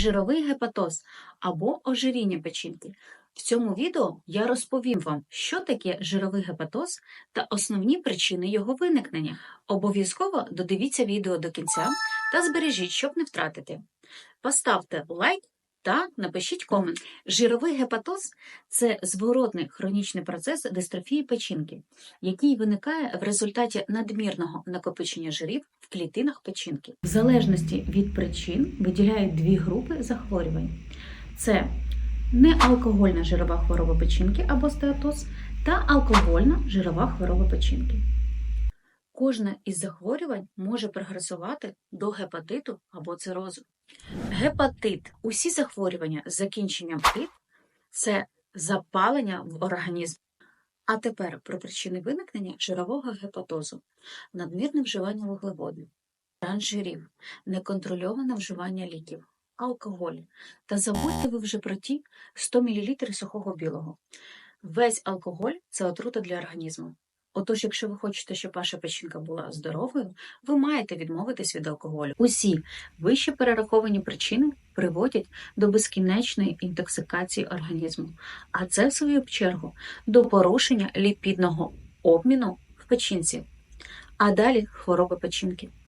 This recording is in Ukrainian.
жировий гепатоз або ожиріння печінки. В цьому відео я розповім вам, що таке жировий гепатоз та основні причини його виникнення. Обов'язково додивіться відео до кінця та збережіть, щоб не втратити. Поставте лайк та напишіть комент. Жировий гепатоз це зворотний хронічний процес дистрофії печінки, який виникає в результаті надмірного накопичення жирів в клітинах печінки. В залежності від причин виділяють дві групи захворювань: це неалкогольна жирова хвороба печінки або стеатоз та алкогольна жирова хвороба печінки. Кожне із захворювань може прогресувати до гепатиту або цирозу. Гепатит усі захворювання з закінченням «тит» – це запалення в організмі. А тепер про причини виникнення жирового гепатозу: надмірне вживання вуглеводів, транжирів, неконтрольоване вживання ліків, алкоголь. Та забудьте ви вже про ті 100 мл сухого білого. Весь алкоголь це отрута для організму. Отож, якщо ви хочете, щоб ваша печінка була здоровою, ви маєте відмовитись від алкоголю. Усі вище перераховані причини приводять до безкінечної інтоксикації організму, а це, в свою чергу, до порушення ліпідного обміну в печінці, а далі хвороби печінки.